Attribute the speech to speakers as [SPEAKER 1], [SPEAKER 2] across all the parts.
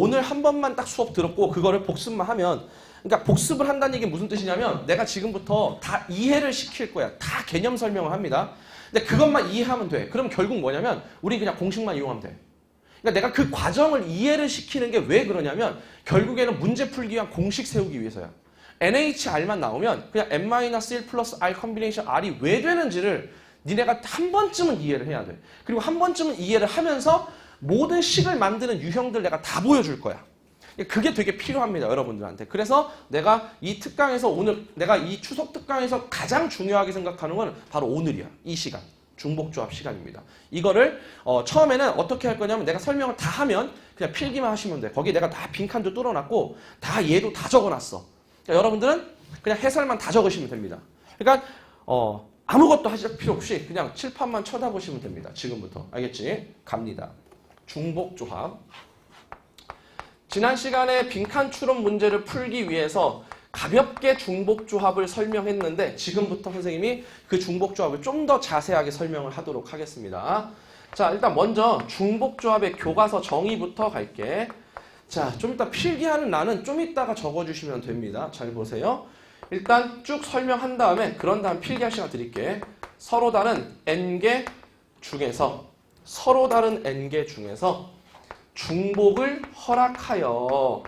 [SPEAKER 1] 오늘 한 번만 딱 수업 들었고 그거를 복습만 하면 그러니까 복습을 한다는 얘기 무슨 뜻이냐면 내가 지금부터 다 이해를 시킬 거야. 다 개념 설명을 합니다. 근데 그것만 이해하면 돼. 그럼 결국 뭐냐면 우리 그냥 공식만 이용하면 돼. 그러니까 내가 그 과정을 이해를 시키는 게 왜 그러냐면 결국에는 문제 풀기 위한 공식 세우기 위해서야. NHR만 나오면 그냥 N-1 플러스 R 컨비네이션 R이 왜 되는지를 니네가 한 번쯤은 이해를 해야 돼. 그리고 한 번쯤은 이해를 하면서 모든 식을 만드는 유형들 내가 다 보여줄 거야. 그게 되게 필요합니다, 여러분들한테. 그래서 내가 이 특강에서 오늘, 내가 이 추석 특강에서 가장 중요하게 생각하는 건 바로 오늘이야. 이 시간. 중복조합 시간입니다. 이거를 어, 처음에는 어떻게 할 거냐면 내가 설명을 다 하면 그냥 필기만 하시면 돼. 거기 내가 다 빈칸도 뚫어놨고 다 얘도 다 적어놨어. 그러니까 여러분들은 그냥 해설만 다 적으시면 됩니다. 그러니까 어, 아무것도 하실 필요 없이 그냥 칠판만 쳐다보시면 됩니다. 지금부터. 알겠지? 갑니다. 중복 조합. 지난 시간에 빈칸 추론 문제를 풀기 위해서 가볍게 중복 조합을 설명했는데 지금부터 선생님이 그 중복 조합을 좀 더 자세하게 설명을 하도록 하겠습니다. 자, 일단 먼저 중복 조합의 교과서 정의부터 갈게. 자, 좀 이따 필기하는 나는 좀 이따가 적어 주시면 됩니다. 잘 보세요. 일단 쭉 설명한 다음에 그런 다음 필기할 시간 드릴게. 서로 다른 n개 중에서 서로 다른 n개 중에서 중복을 허락하여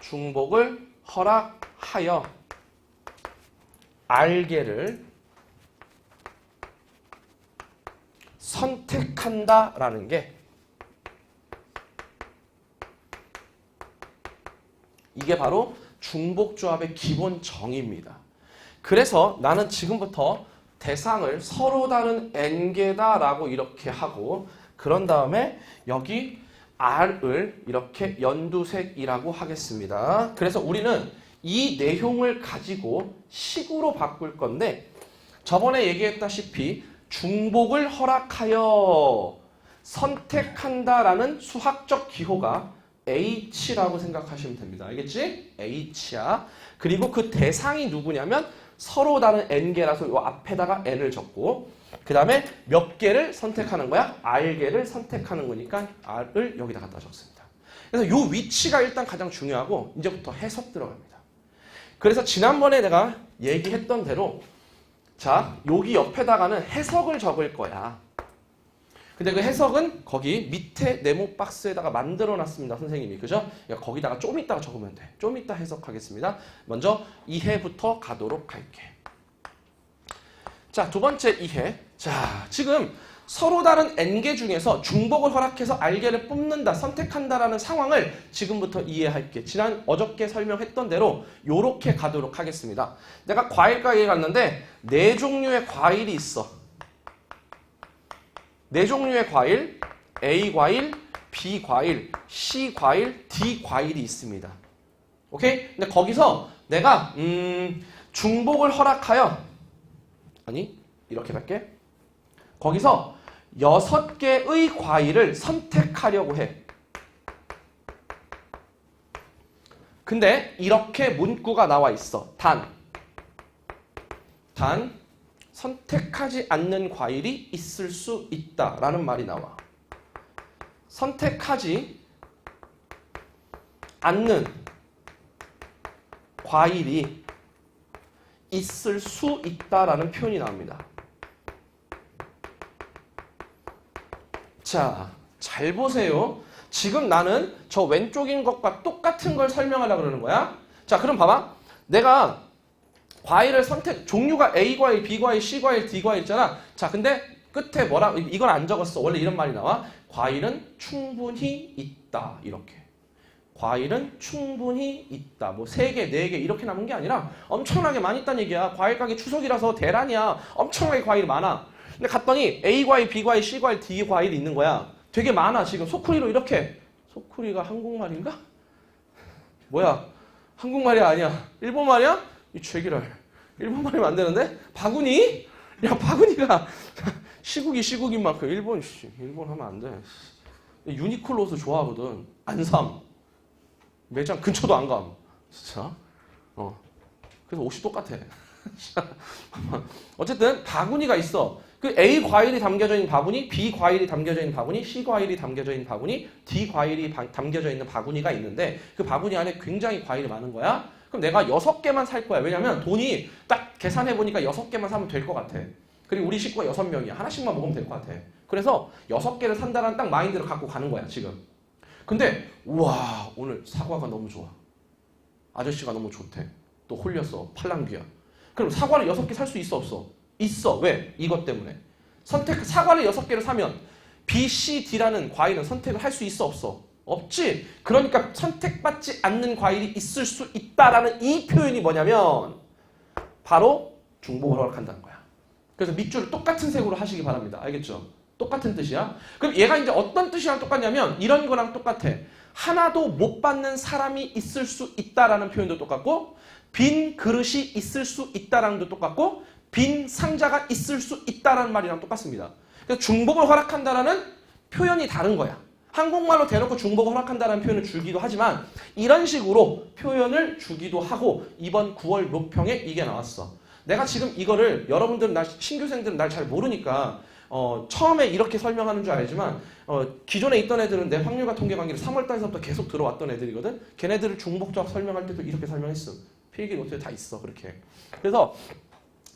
[SPEAKER 1] 중복을 허락하여 알게를 선택한다라는 게 이게 바로 중복조합의 기본 정의입니다. 그래서 나는 지금부터 대상을 서로 다른 n개다라고 이렇게 하고 그런 다음에 여기 R을 이렇게 연두색이라고 하겠습니다. 그래서 우리는 이 내용을 가지고 식으로 바꿀 건데 저번에 얘기했다시피 중복을 허락하여 선택한다라는 수학적 기호가 H라고 생각하시면 됩니다. 알겠지? H야. 그리고 그 대상이 누구냐면 서로 다른 n개라서 이 앞에다가 n을 적고 그 다음에 몇 개를 선택하는 거야? R개를 선택하는 거니까 R을 여기다 갖다 적습니다. 그래서 이 위치가 일단 가장 중요하고 이제부터 해석 들어갑니다. 그래서 지난번에 내가 얘기했던 대로 자 여기 옆에다가는 해석을 적을 거야. 근데 그 해석은 거기 밑에 네모 박스에다가 만들어 놨습니다. 선생님이. 그죠? 그러니까 거기다가 좀 이따가 적으면 돼. 좀 이따 해석하겠습니다. 먼저 이해부터 가도록 할게. 자, 두 번째 이해. 자, 지금 서로 다른 n개 중에서 중복을 허락해서 알개를 뽑는다, 선택한다라는 상황을 지금부터 이해할게. 지난 어저께 설명했던 대로 요렇게 가도록 하겠습니다. 내가 과일 가게에 갔는데 네 종류의 과일이 있어. 네 종류의 과일, A 과일, B 과일, C 과일, D 과일이 있습니다. 오케이? 근데 거기서 내가 음, 중복을 허락하여 아니 이렇게 할게. 거기서 여섯 개의 과일을 선택하려고 해. 근데 이렇게 문구가 나와 있어. 단. 단 선택하지 않는 과일이 있을 수 있다라는 말이 나와. 선택하지 않는 과일이 있을 수 있다라는 표현이 나옵니다. 자, 잘 보세요. 지금 나는 저 왼쪽인 것과 똑같은 걸 설명하려고 그러는 거야. 자, 그럼 봐봐. 내가 과일을 선택, 종류가 A 과일, B 과일, C 과일, D 과일 있잖아. 자, 근데 끝에 뭐라, 이건 안 적었어. 원래 이런 말이 나와. 과일은 충분히 있다. 이렇게. 과일은 충분히 있다. 뭐 세 개, 네 개 이렇게 남은 게 아니라 엄청나게 많이 있다는 얘기야. 과일 가게 추석이라서 대란이야. 엄청나게 과일이 많아. 근데 갔더니 A 과일, B 과일, C 과일, D 과일이 있는 거야. 되게 많아. 지금 소쿠리로 이렇게. 소쿠리가 한국말인가? 뭐야? 한국말이 아니야. 일본말이야? 이 죄기를. 일본말이면 안 되는데? 바구니? 야, 바구니가 시국이 시국인 만큼 일본, 씨, 일본 하면 안 돼. 유니클로 옷을 좋아하거든. 안 삼. 매장 근처도 안 감. 진짜. 어. 그래서 옷이 똑같아. 어쨌든 바구니가 있어. 그 A 과일이 담겨져 있는 바구니, B 과일이 담겨져 있는 바구니, C 과일이 담겨져 있는 바구니, D 과일이 바- 담겨져 있는 바구니가 있는데 그 바구니 안에 굉장히 과일이 많은 거야. 그럼 내가 여섯 개만 살 거야. 왜냐면 돈이 딱 계산해 보니까 여섯 개만 사면 될 것 같아. 그리고 우리 식구가 여섯 명이야. 하나씩만 먹으면 될 것 같아. 그래서 여섯 개를 산다는 딱 마인드를 갖고 가는 거야 지금. 근데 우와 오늘 사과가 너무 좋아. 아저씨가 너무 좋대. 또 홀렸어. 팔랑귀야. 그럼 사과를 여섯 개 살 수 있어 없어? 있어. 왜? 이것 때문에. 선택 사과를 여섯 개를 사면 B, C, D라는 과일은 선택을 할 수 있어 없어? 없지. 그러니까 선택받지 않는 과일이 있을 수 있다라는 이 표현이 뭐냐면 바로 중복을 허락한다는 거야. 그래서 밑줄을 똑같은 색으로 하시기 바랍니다. 알겠죠? 똑같은 뜻이야. 그럼 얘가 이제 어떤 뜻이랑 똑같냐면 이런 거랑 똑같아. 하나도 못 받는 사람이 있을 수 있다라는 표현도 똑같고 빈 그릇이 있을 수 있다랑도 똑같고 빈 상자가 있을 수 있다라는 말이랑 똑같습니다. 그래서 중복을 허락한다라는 표현이 다른 거야. 한국말로 대놓고 중복을 허락한다는 표현을 주기도 하지만 이런 식으로 표현을 주기도 하고 이번 9월 노평에 이게 나왔어. 내가 지금 이거를 여러분들은 나 신규생들은 날 잘 모르니까 어, 처음에 이렇게 설명하는 줄 알지만 어, 기존에 있던 애들은 내 확률과 통계 관계를 3월 달서부터 계속 들어왔던 애들이거든. 걔네들을 중복조합 설명할 때도 이렇게 설명했어. 필기 노트에 다 있어 그렇게. 그래서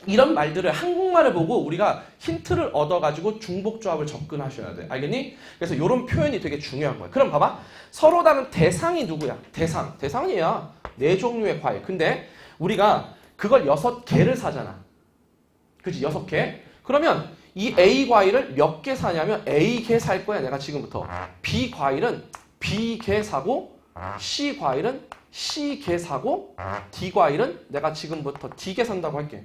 [SPEAKER 1] 이런 말들을 한국말을 보고 우리가 힌트를 얻어가지고 중복조합을 접근하셔야 돼. 알겠니? 그래서 이런 표현이 되게 중요한 거야. 그럼 봐봐. 서로 다른 대상이 누구야? 대상. 대상이야. 네 종류의 과일. 근데 우리가 그걸 여섯 개를 사잖아. 그지? 여섯 개. 그러면 이 A 과일을 몇 개 사냐면 A 개 살 거야. 내가 지금부터. B 과일은 B 개 사고 C 과일은 C 개 사고 D 과일은 내가 지금부터 D 개 산다고 할게.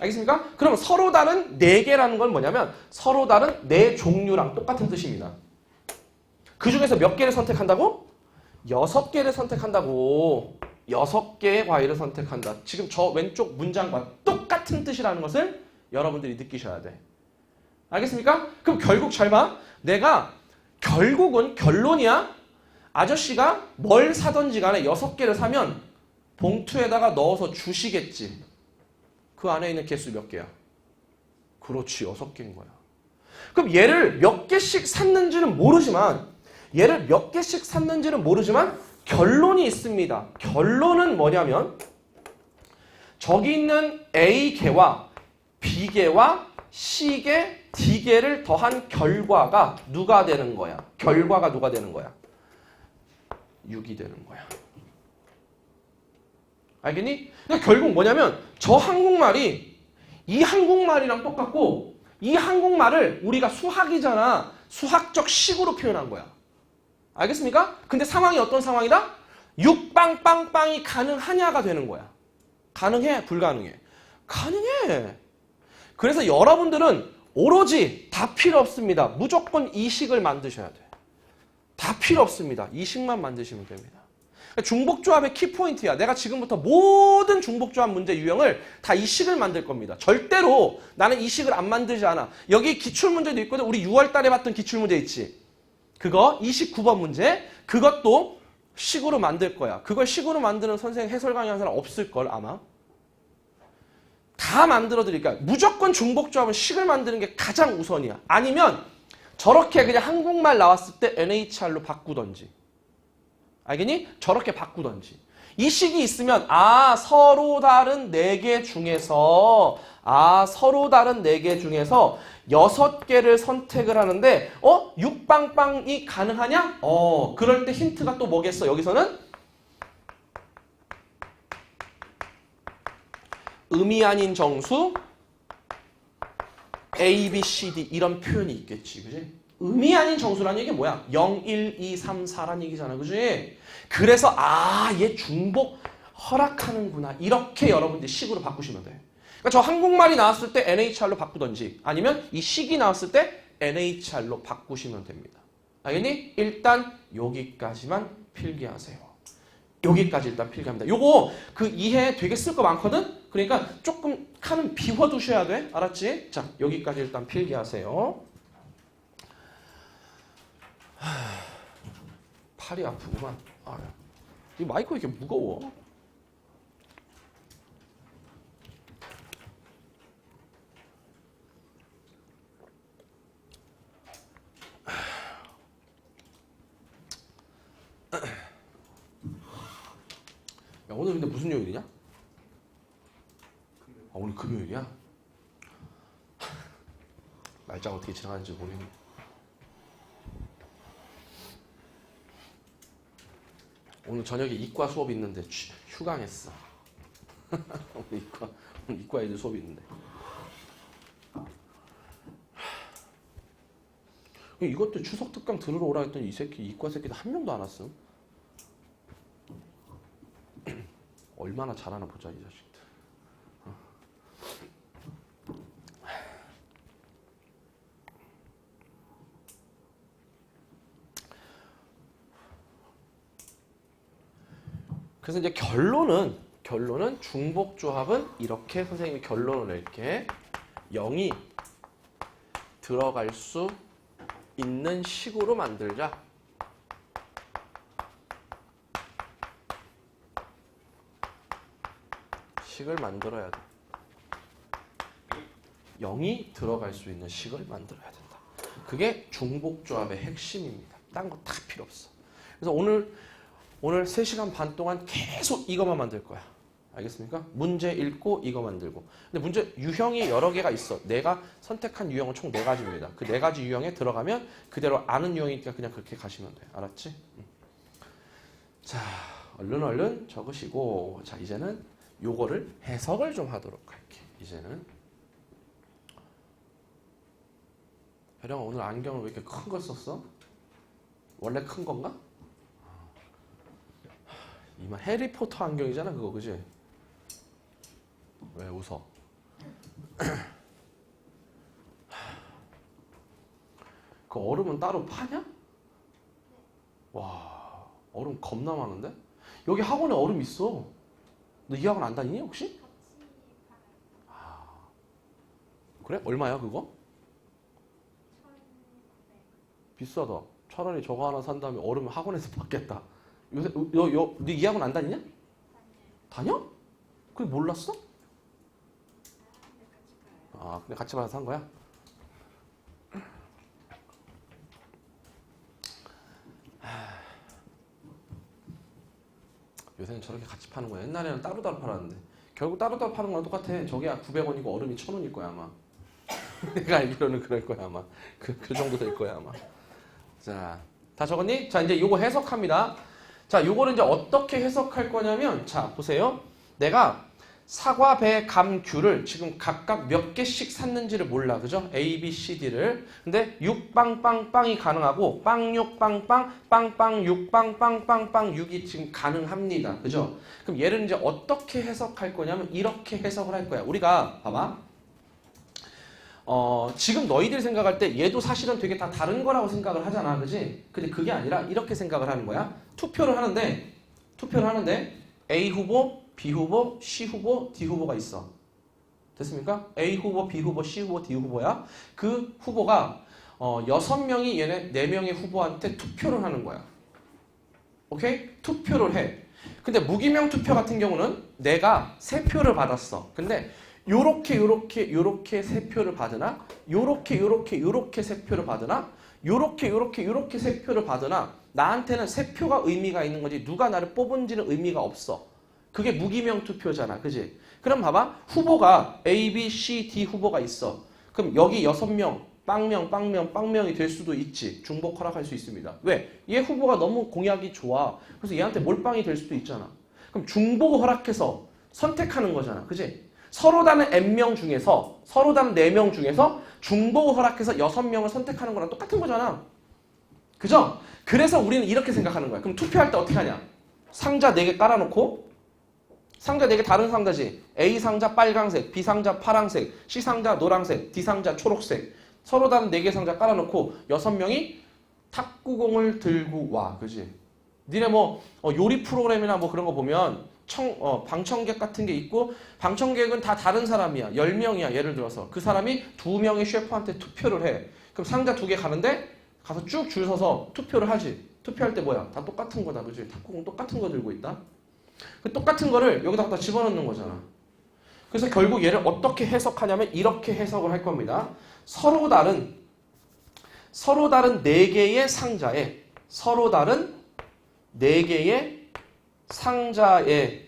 [SPEAKER 1] 알겠습니까? 그럼 서로 다른 네 개라는 건 뭐냐면 서로 다른 네 종류랑 똑같은 뜻입니다. 그 중에서 몇 개를 선택한다고? 여섯 개를 선택한다고. 여섯 개의 과일을 선택한다. 지금 저 왼쪽 문장과 똑같은 뜻이라는 것을 여러분들이 느끼셔야 돼. 알겠습니까? 그럼 결국 잘 봐. 내가 결국은 결론이야. 아저씨가 뭘 사든지 간에 여섯 개를 사면 봉투에다가 넣어서 주시겠지. 그 안에 있는 개수 몇 개야? 그렇지, 여섯 개인 거야. 그럼 얘를 몇 개씩 샀는지는 모르지만, 얘를 몇 개씩 샀는지는 모르지만, 결론이 있습니다. 결론은 뭐냐면, 저기 있는 A개와 B개와 C개, D개를 더한 결과가 누가 되는 거야? 결과가 누가 되는 거야? 6이 되는 거야. 알겠니? 그러니까 결국 뭐냐면 저 한국말이 이 한국말이랑 똑같고 이 한국말을 우리가 수학이잖아. 수학적 식으로 표현한 거야. 알겠습니까? 근데 상황이 어떤 상황이다? 육빵빵빵이 가능하냐가 되는 거야. 가능해? 불가능해? 가능해. 그래서 여러분들은 오로지 다 필요 없습니다. 무조건 이 식을 만드셔야 돼. 다 필요 없습니다. 이 식만 만드시면 됩니다. 중복조합의 키포인트야. 내가 지금부터 모든 중복조합 문제 유형을 다 이 식을 만들 겁니다. 절대로 나는 이 식을 안 만들지 않아. 여기 기출문제도 있거든. 우리 6월 달에 봤던 기출문제 있지. 그거 29번 문제. 그것도 식으로 만들 거야. 그걸 식으로 만드는 선생 해설 강의하는 사람 없을 걸 아마. 다 만들어 드릴까요? 무조건 중복조합은 식을 만드는 게 가장 우선이야. 아니면 저렇게 그냥 한국말 나왔을 때 NHR로 바꾸던지. 알겠니? 저렇게 바꾸던지. 이 식이 있으면 아 서로 다른 네 개 중에서 아 서로 다른 네 개 중에서 여섯 개를 선택을 하는데 어 육빵빵이 가능하냐? 어 그럴 때 힌트가 또 뭐겠어? 여기서는 의미 아닌 정수 A, B, C, D 이런 표현이 있겠지, 그지? 의미 아닌 정수라는 얘기 뭐야? 0, 1, 2, 3, 4라는 얘기잖아, 그지? 그래서 아, 얘 중복 허락하는구나. 이렇게 여러분들이 식으로 바꾸시면 돼. 그러니까 저 한국말이 나왔을 때 NHR로 바꾸던지 아니면 이 식이 나왔을 때 NHR로 바꾸시면 됩니다. 알겠니? 일단 여기까지만 필기하세요. 여기까지 일단 필기합니다. 요거 그 이해 되게 쓸 거 많거든? 그러니까 조금 칸은 비워두셔야 돼. 알았지? 자, 여기까지 일단 필기하세요. 팔이 아프구만. 아야. 이 마이크 이렇게 무거워? 야, 오늘 근데 무슨 요일이냐? 아, 오늘 금요일이야? 날짜가 어떻게 지나가는지 모르겠네. 오늘 저녁에 이과 수업 있는데 휴- 휴강했어. 오늘 이과 오늘 이과 애들 수업 있는데. 이것도 추석 특강 들으러 오라 했더니 이 새끼 이과 새끼도 한 명도 안 왔음. 얼마나 잘하나 보자 이 자식 그래서 이제 결론은 결론은 중복 조합은 이렇게 선생님이 결론을 낼게 0이 들어갈 수 있는 식으로 만들자. 식을 만들어야 돼. 0이 들어갈 수 있는 식을 만들어야 된다. 그게 중복조합의 핵심입니다. 딴 거 다 필요 없어. 그래서 오늘 오늘 3시간 반 동안 계속 이것만 만들 거야. 알겠습니까? 문제 읽고 이거 만들고. 근데 문제 유형이 여러 개가 있어. 내가 선택한 유형은 총 네 가지입니다. 그 네 가지 유형에 들어가면 그대로 아는 유형이니까 그냥 그렇게 가시면 돼. 알았지? 응. 자, 얼른 얼른 적으시고 자, 이제는 요거를 해석을 좀 하도록 할게. 이제는 혜령아 오늘 안경을 왜 이렇게 큰 걸 썼어? 원래 큰 건가? 이만 해리포터 안경이잖아 그거 그지? 왜 웃어? 그 얼음은 따로 파냐? 와 얼음 겁나 많은데? 여기 학원에 얼음 있어 너 이 학원 안 다니니 혹시? 아, 그래? 얼마야 그거? 비싸다 차라리 저거 하나 산 다음에 얼음 학원에서 받겠다 요새 너이 학원 안 다니냐? 다녀? 그게 몰랐어? 아, 근데 같이 봐서 산 거야? 하, 요새는 저렇게 같이 파는 거야. 옛날에는 따로따로 팔았는데. 결국 따로따로 파는 거랑 똑같아. 저게 900원이고 얼음이 1000원일 거야, 아마. 내가 알기로는 그럴 거야, 아마. 그, 그 정도 될 거야, 아마. 자, 다 적었니? 자, 이제 요거 해석합니다. 자, 요거를 이제 어떻게 해석할 거냐면, 자, 보세요. 내가 사과, 배, 감, 귤을 지금 각각 몇 개씩 샀는지를 몰라. 그죠? A, B, C, D를. 근데 6빵빵빵이 가능하고 빵6빵빵, 빵빵 6빵빵빵빵 6이 지금 가능합니다. 그죠? 그럼 얘를 이제 어떻게 해석할 거냐면 이렇게 해석을 할 거야. 우리가 봐봐. 어, 지금 너희들이 생각할 때 얘도 사실은 되게 다 다른 거라고 생각을 하잖아. 그지? 근데 그게 아니라 이렇게 생각을 하는 거야. 투표를 하는데 투표를 하는데 A 후보, B 후보, C 후보, D 후보가 있어. 됐습니까? A 후보, B 후보, C 후보, D 후보야. 그 후보가 어, 6명이 얘네 4명의 후보한테 투표를 하는 거야. 오케이? 투표를 해. 근데 무기명 투표 같은 경우는 내가 세 표를 받았어. 근데 요렇게 요렇게 요렇게 세 표를 받으나 요렇게 요렇게 요렇게 세 표를 받으나 요렇게 요렇게 요렇게 세 표를 받으나 나한테는 세 표가 의미가 있는 거지 누가 나를 뽑은지는 의미가 없어. 그게 무기명 투표잖아. 그지? 그럼 봐봐. 후보가 A, B, C, D 후보가 있어. 그럼 여기 여섯 명 빵명, 빵명, 빵명이 될 수도 있지. 중복 허락할 수 있습니다. 왜? 얘 후보가 너무 공약이 좋아. 그래서 얘한테 몰빵이 될 수도 있잖아. 그럼 중복 허락해서 선택하는 거잖아. 그지? 서로 다른 N명 중에서 서로 다른 4명 중에서 중복 허락해서 6명을 선택하는 거랑 똑같은 거잖아. 그죠? 그래서 우리는 이렇게 생각하는 거야. 그럼 투표할 때 어떻게 하냐? 상자 4개 깔아놓고 상자 4개 다른 상자지. A 상자 빨강색, B 상자 파랑색, C 상자 노란색, D 상자 초록색. 서로 다른 4개 상자 깔아놓고 6명이 탁구공을 들고 와. 그지? 니네 뭐 어, 요리 프로그램이나 뭐 그런 거 보면 청, 어, 방청객 같은 게 있고 방청객은 다 다른 사람이야. 10명이야. 예를 들어서. 그 사람이 두 명의 셰프한테 투표를 해. 그럼 상자 두 개 가는데 가서 쭉 줄 서서 투표를 하지. 투표할 때 뭐야? 다 똑같은 거다. 그지? 탁구공 똑같은 거 들고 있다. 그 똑같은 거를 여기다 갖다 집어넣는 거잖아. 그래서 결국 얘를 어떻게 해석하냐면 이렇게 해석을 할 겁니다. 서로 다른 서로 다른 네 개의 상자에 서로 다른 네 개의 상자에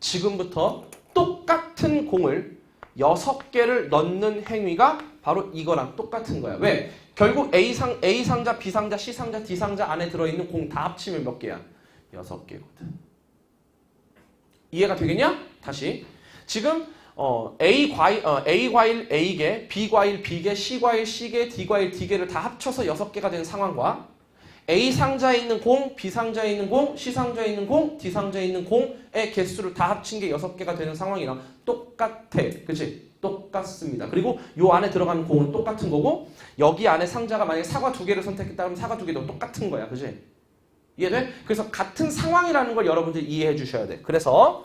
[SPEAKER 1] 지금부터 똑같은 공을 여섯 개를 넣는 행위가 바로 이거랑 똑같은 거야. 왜? 결국 A 상 A 상자, B 상자, C 상자, D 상자 안에 들어 있는 공 다 합치면 몇 개야? 여섯 개거든. 이해가 되겠냐? 다시. 지금 어, A 과일 어, A 과일 A개, B 과일 B개, C 과일 C개, D 과일 D개를 다 합쳐서 여섯 개가 된 상황과 A 상자에 있는 공, B 상자에 있는 공, C 상자에 있는 공, D 상자에 있는 공의 개수를 다 합친 게 여섯 개가 되는 상황이랑 똑같아. 그치? 똑같습니다. 그리고 요 안에 들어가는 공은 똑같은 거고 여기 안에 상자가 만약에 사과 두 개를 선택했다 그러면 사과 두 개도 똑같은 거야. 그치? 이해돼? 그래서 같은 상황이라는 걸 여러분들이 이해해 주셔야 돼. 그래서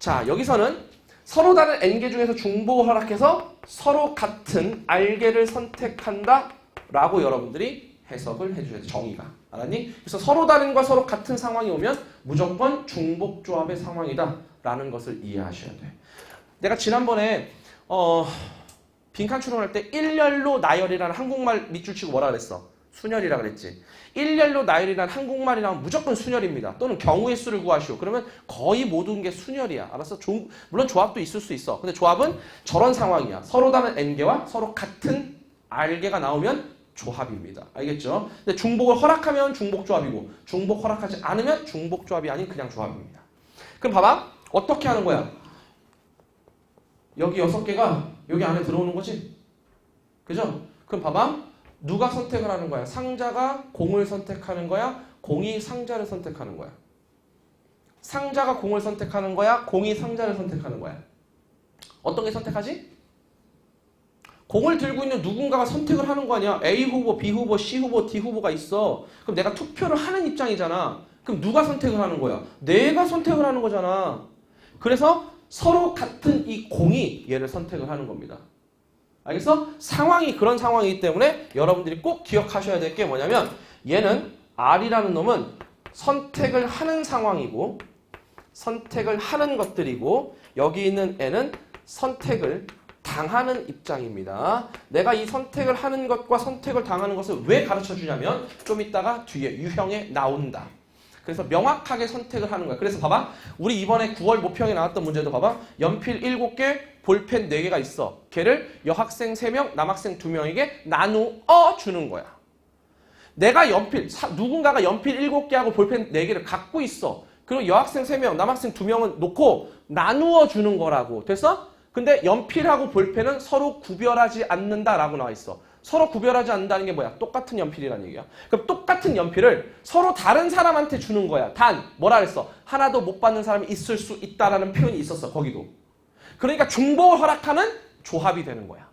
[SPEAKER 1] 자 여기서는 서로 다른 n개 중에서 중복을 허락해서 서로 같은 r개를 선택한다 라고 여러분들이 해석을 해줘야 돼. 정의가. 알았니? 그래서 서로 다른과 서로 같은 상황이 오면 무조건 중복 조합의 상황이다 라는 것을 이해하셔야 돼. 내가 지난번에 어, 빈칸 추론할 때 일렬로 나열이라는 한국말 밑줄 치고 뭐라 그랬어? 순열이라 그랬지. 일렬로 나열이란 한국말이라면 무조건 순열입니다. 또는 경우의 수를 구하시오. 그러면 거의 모든 게 순열이야. 알았어? 조, 물론 조합도 있을 수 있어. 근데 조합은 저런 상황이야. 서로 다른 n개와 서로 같은 r개가 나오면 조합입니다. 알겠죠? 근데 중복을 허락하면 중복 조합이고 중복 허락하지 않으면 중복 조합이 아닌 그냥 조합입니다. 그럼 봐봐. 어떻게 하는 거야? 여기 여섯 개가 여기 안에 들어오는 거지? 그죠? 그럼 봐봐. 누가 선택을 하는 거야? 상자가 공을 선택하는 거야? 공이 상자를 선택하는 거야? 상자가 공을 선택하는 거야? 공이 상자를 선택하는 거야? 어떤 게 선택하지? 공을 들고 있는 누군가가 선택을 하는 거 아니야? A 후보, B 후보, C 후보, D 후보가 있어. 그럼 내가 투표를 하는 입장이잖아. 그럼 누가 선택을 하는 거야? 내가 선택을 하는 거잖아. 그래서 서로 같은 이 공이 얘를 선택을 하는 겁니다. 알겠어? 상황이 그런 상황이기 때문에 여러분들이 꼭 기억하셔야 될 게 뭐냐면 얘는 R이라는 놈은 선택을 하는 상황이고 선택을 하는 것들이고 여기 있는 N은 선택을 당하는 입장입니다. 내가 이 선택을 하는 것과 선택을 당하는 것을 왜 가르쳐 주냐면 좀 이따가 뒤에 유형에 나온다. 그래서 명확하게 선택을 하는 거야. 그래서 봐봐. 우리 이번에 9월 모평에 나왔던 문제도 봐봐. 연필 7개, 볼펜 4개가 있어. 걔를 여학생 3명, 남학생 2명에게 나누어 주는 거야. 내가 연필, 사- 누군가가 연필 7개하고 볼펜 4개를 갖고 있어. 그리고 여학생 3명, 남학생 2명은 놓고 나누어 주는 거라고. 됐어? 근데 연필하고 볼펜은 서로 구별하지 않는다라고 나와 있어. 서로 구별하지 않는다는 게 뭐야? 똑같은 연필이라는 얘기야. 그럼 똑같은 연필을 서로 다른 사람한테 주는 거야. 단, 뭐라 그랬어? 하나도 못 받는 사람이 있을 수 있다라는 표현이 있었어, 거기도. 그러니까 중복을 허락하는 조합이 되는 거야.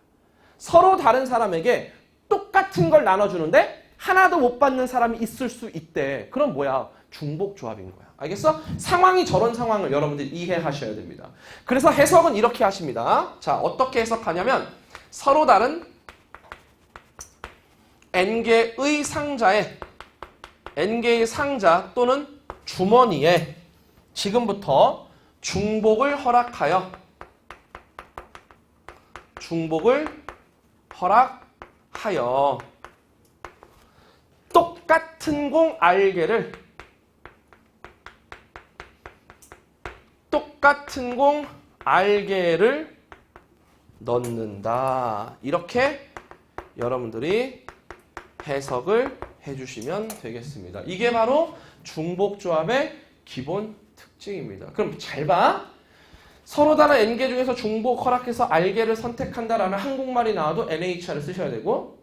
[SPEAKER 1] 서로 다른 사람에게 똑같은 걸 나눠주는데 하나도 못 받는 사람이 있을 수 있대. 그럼 뭐야? 중복 조합인 거야. 알겠어? 상황이 저런 상황을 여러분들이 이해하셔야 됩니다. 그래서 해석은 이렇게 하십니다. 자, 어떻게 해석하냐면 서로 다른 n개의 상자에 n개의 상자 또는 주머니에 지금부터 중복을 허락하여 중복을 허락하여 똑같은 공 R개를 똑같은 공 R개를 넣는다. 이렇게 여러분들이 해석을 해주시면 되겠습니다. 이게 바로 중복조합의 기본 특징입니다. 그럼 잘 봐. 서로 다른 n개 중에서 중복 허락해서 r개를 선택한다라는 한국말이 나와도 NHR을 쓰셔야 되고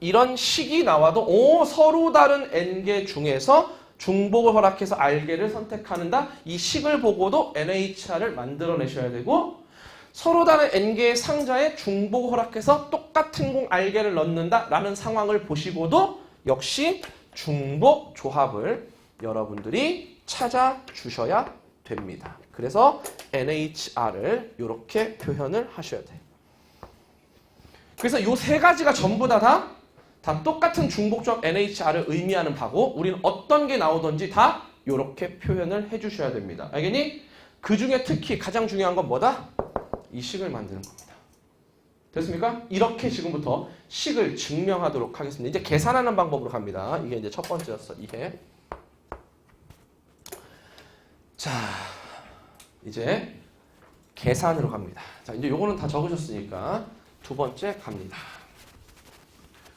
[SPEAKER 1] 이런 식이 나와도 오 서로 다른 n개 중에서 중복을 허락해서 r개를 선택하는다 이 식을 보고도 NHR을 만들어내셔야 되고 서로 다른 n개의 상자에 중복 허락해서 똑같은 공 r개를 넣는다라는 상황을 보시고도 역시 중복 조합을 여러분들이 찾아주셔야 됩니다. 그래서 NHR을 이렇게 표현을 하셔야 돼. 그래서 이 세 가지가 전부 다, 다, 다 똑같은 중복조합 NHR을 의미하는 바고 우리는 어떤 게 나오든지 다 이렇게 표현을 해주셔야 됩니다. 알겠니? 그 중에 특히 가장 중요한 건 뭐다? 이 식을 만드는 겁니다. 됐습니까? 이렇게 지금부터 식을 증명하도록 하겠습니다. 이제 계산하는 방법으로 갑니다. 이게 이제 첫 번째였어. 이해. 자, 이제 계산으로 갑니다. 자, 이제 요거는 다 적으셨으니까 두 번째 갑니다.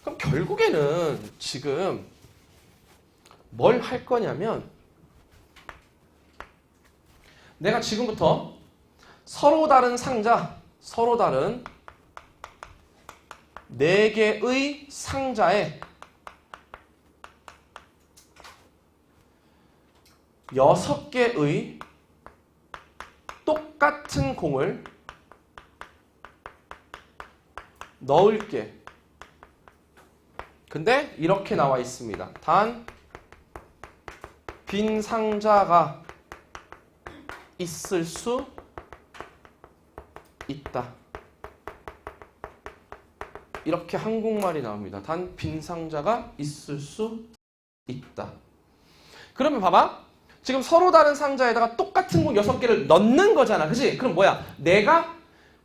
[SPEAKER 1] 그럼 결국에는 지금 뭘 할 거냐면 내가 지금부터 서로 다른 상자, 서로 다른 네 개의 상자에 여섯 개의 똑같은 공을 넣을게. 근데 이렇게 나와 있습니다. 단 빈 상자가 있을 수 있다. 이렇게 한국말이 나옵니다. 단 빈 상자가 있을 수 있다. 그러면 봐봐. 지금 서로 다른 상자에다가 똑같은 공 6개를 넣는 거잖아. 그지? 그럼 뭐야? 내가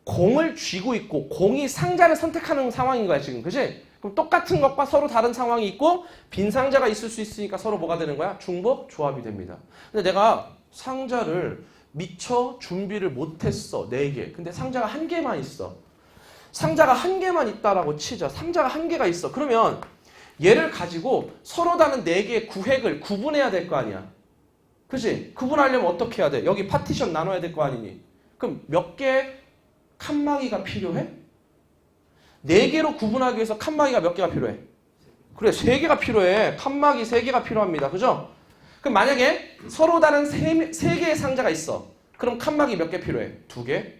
[SPEAKER 1] 공을 쥐고 있고 공이 상자를 선택하는 상황인 거야, 지금. 그지? 그럼 똑같은 것과 서로 다른 상황이 있고 빈 상자가 있을 수 있으니까 서로 뭐가 되는 거야? 중복 조합이 됩니다. 근데 내가 상자를 미처 준비를 못했어. 4개. 근데 상자가 한 개만 있어. 상자가 한 개만 있다라고 치자. 상자가 한 개가 있어. 그러면 얘를 가지고 서로 다른 4개의 구획을 구분해야 될 거 아니야. 그지? 구분하려면 어떻게 해야 돼? 여기 파티션 나눠야 될 거 아니니? 그럼 몇 개의 칸막이가 필요해? 네 개로 구분하기 위해서 칸막이가 몇 개가 필요해? 그래, 세 개가 필요해. 칸막이 세 개가 필요합니다. 그죠? 그럼 만약에 서로 다른 세, 세 개의 상자가 있어. 그럼 칸막이 몇 개 필요해? 두 개?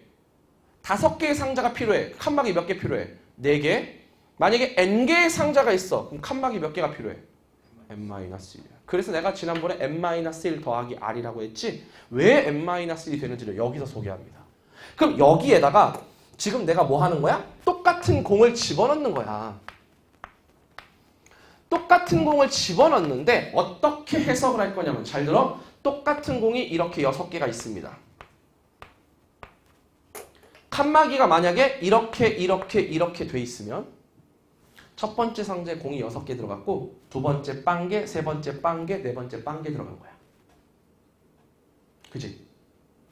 [SPEAKER 1] 다섯 개의 상자가 필요해. 칸막이 몇 개 필요해? 네 개? 만약에 n 개의 상자가 있어. 그럼 칸막이 몇 개가 필요해? n-1. 그래서 내가 지난번에 n-1 더하기 r이라고 했지 왜 n-1이 되는지를 여기서 소개합니다. 그럼 여기에다가 지금 내가 뭐 하는 거야? 똑같은 공을 집어넣는 거야. 똑같은 공을 집어넣는데 어떻게 해석을 할 거냐면 잘 들어. 똑같은 공이 이렇게 여섯 개가 있습니다. 칸막이가 만약에 이렇게 이렇게 이렇게 돼 있으면 첫 번째 상자에 공이 여섯 개 들어갔고 두 번째 빵개, 세 번째 빵개, 네 번째 빵개 들어간 거야. 그지?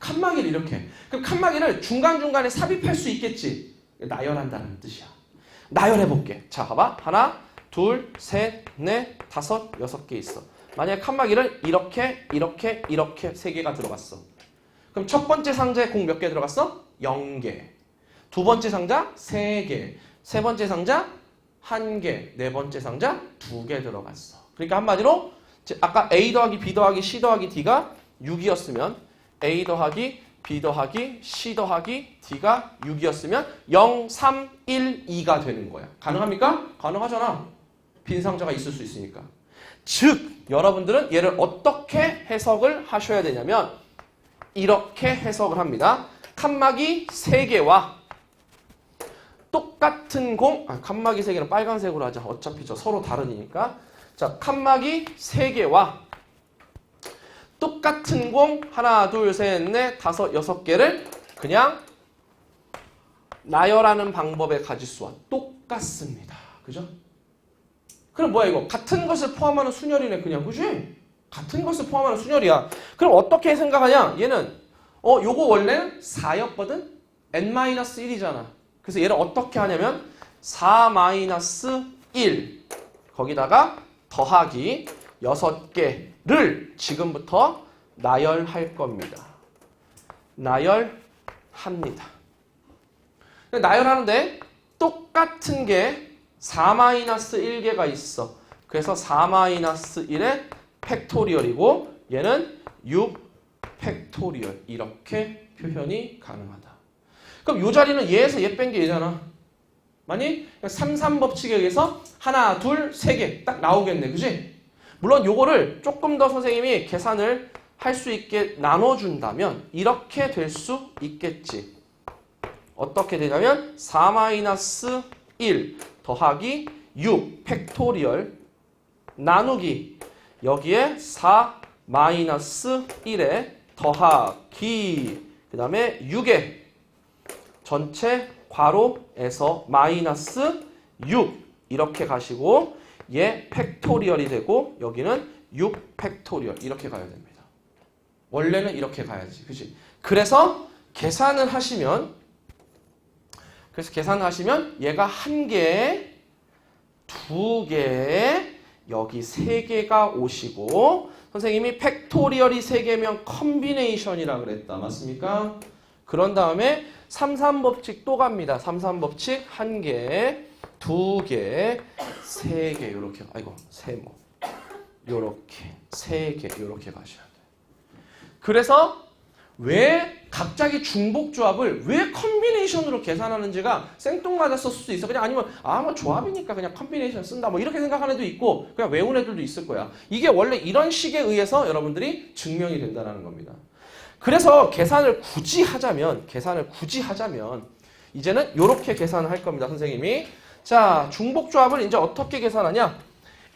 [SPEAKER 1] 칸막이를 이렇게. 그럼 칸막이를 중간중간에 삽입할 수 있겠지. 나열한다는 뜻이야. 나열해볼게. 자, 봐봐. 하나, 둘, 셋, 넷, 다섯, 여섯 개 있어. 만약에 칸막이를 이렇게, 이렇게, 이렇게 세 개가 들어갔어. 그럼 첫 번째 상자에 공 몇 개 들어갔어? 0개. 두 번째 상자 3개. 세 번째 상자 1개. 네 번째 상자 2개 들어갔어. 그러니까 한마디로 아까 A 더하기 B 더하기 C 더하기 D가 6이었으면 A 더하기 B 더하기 C 더하기 D가 6이었으면 0, 3, 1, 2가 되는 거야. 가능합니까? 가능하잖아. 빈 상자가 있을 수 있으니까. 즉 여러분들은 얘를 어떻게 해석을 하셔야 되냐면 이렇게 해석을 합니다. 칸막이 3개와 똑같은 공, 아, 칸막이 3개는 빨간색으로 하자. 어차피 저 서로 다르니까. 자, 칸막이 3개와 똑같은 공 하나, 둘, 셋, 넷, 다섯, 여섯 개를 그냥 나열하는 방법의 가지수와 똑같습니다. 그죠? 그럼 뭐야 이거? 같은 것을 포함하는 순열이네 그냥 그지? 같은 것을 포함하는 순열이야. 그럼 어떻게 생각하냐? 얘는 어 요거 원래 4였거든? n-1이잖아. 그래서 얘를 어떻게 하냐면 4-1 거기다가 더하기 6개 를 지금부터 나열할 겁니다. 나열합니다. 나열하는데 똑같은 게 4-1개가 있어. 그래서 4-1의 팩토리얼이고 얘는 6 팩토리얼 이렇게 표현이 가능하다. 그럼 이 자리는 얘에서 얘 뺀 게 얘잖아. 많이 3, 3법칙에 의해서 하나, 둘, 세 개 딱 나오겠네. 그지? 물론 요거를 조금 더 선생님이 계산을 할 수 있게 나눠준다면 이렇게 될 수 있겠지. 어떻게 되냐면 4-1 더하기 6 팩토리얼 나누기 여기에 4 마이너스 1에 더하기 그 다음에 6에 전체 괄호에서 마이너스 6 이렇게 가시고 얘 팩토리얼이 되고 여기는 6 팩토리얼 이렇게 가야 됩니다. 원래는 이렇게 가야지. 그지? 그래서 계산을 하시면 그래서 계산을 하시면 얘가 한 개, 두 개, 여기 세 개가 오시고 선생님이 팩토리얼이 세 개면 컨비네이션이라 그랬다. 맞습니까? 그런 다음에 삼삼법칙 또 갑니다. 삼삼법칙 한 개, 두 개, 세개 이렇게 아이고 세모 요렇게 세 개 요렇게 가셔야 돼요. 그래서 왜 갑자기 중복 조합을 왜 컨비네이션으로 계산하는지가 생뚱맞았을 수도 있어. 그냥 아니면 아뭐 조합이니까 그냥 컨비네이션 쓴다. 뭐 이렇게 생각하는 애도 있고 그냥 외운 애들도 있을 거야. 이게 원래 이런 식에 의해서 여러분들이 증명이 된다는 겁니다. 그래서 계산을 굳이 하자면 계산을 굳이 하자면 이제는 이렇게 계산을 할 겁니다. 선생님이 자 중복 조합을 이제 어떻게 계산하냐?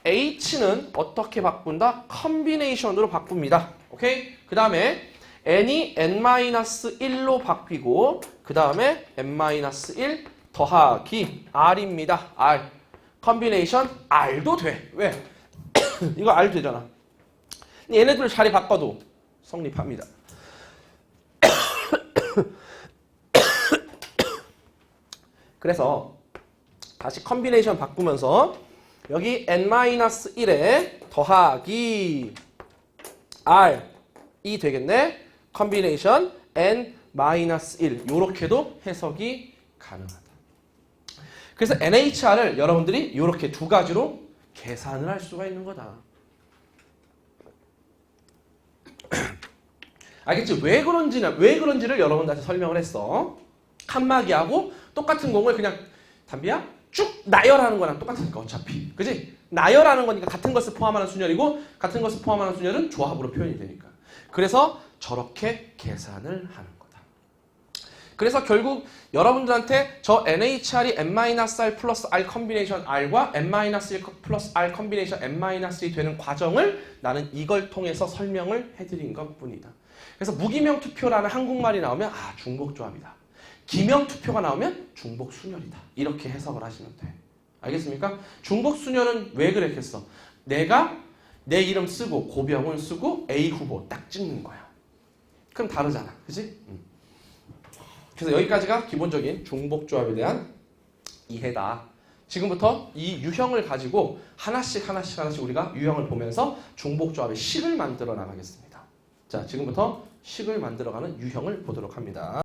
[SPEAKER 1] H는 어떻게 바꾼다? 컨비네이션으로 바꿉니다. 오케이? 그 다음에 n이 n-1로 바뀌고 그 다음에 n-1 더하기 r입니다. r 컨비네이션 r도 돼. 왜? 이거 r 되잖아. 얘네들 자리 바꿔도 성립합니다. 그래서 다시 컨비네이션 바꾸면서 여기 n-1에 더하기 r이 되겠네. 컨비네이션 n-1 이렇게도 해석이 가능하다. 그래서 NHR을 여러분들이 이렇게 두 가지로 계산을 할 수가 있는 거다. 알겠지? 왜 그런지는 왜 그런지를 여러분들한테 설명을 했어. 칸막이하고 똑같은 공을 그냥 담비야 쭉 나열하는 거랑 똑같으니까 어차피 그지? 나열하는 거니까 같은 것을 포함하는 순열이고 같은 것을 포함하는 순열은 조합으로 표현이 되니까 그래서 저렇게 계산을 하는 거다. 그래서 결국 여러분들한테 저 NHR이 n-r 플러스 r 컨비네이션 r과 n-1 플러스 r 컨비네이션 n-1이 되는 과정을 나는 이걸 통해서 설명을 해드린 것 뿐이다. 그래서 무기명 투표라는 한국말이 나오면 아 중복 조합이다. 기명 투표가 나오면 중복 순열이다. 이렇게 해석을 하시면 돼. 알겠습니까? 중복 순열은 왜 그랬겠어? 내가 내 이름 쓰고 고병을 쓰고 A 후보 딱 찍는 거야. 그럼 다르잖아. 그지? 음. 그래서 여기까지가 기본적인 중복 조합에 대한 이해다. 지금부터 이 유형을 가지고 하나씩 하나씩 하나씩 우리가 유형을 보면서 중복 조합의 식을 만들어 나가겠습니다. 자, 지금부터 식을 만들어가는 유형을 보도록 합니다.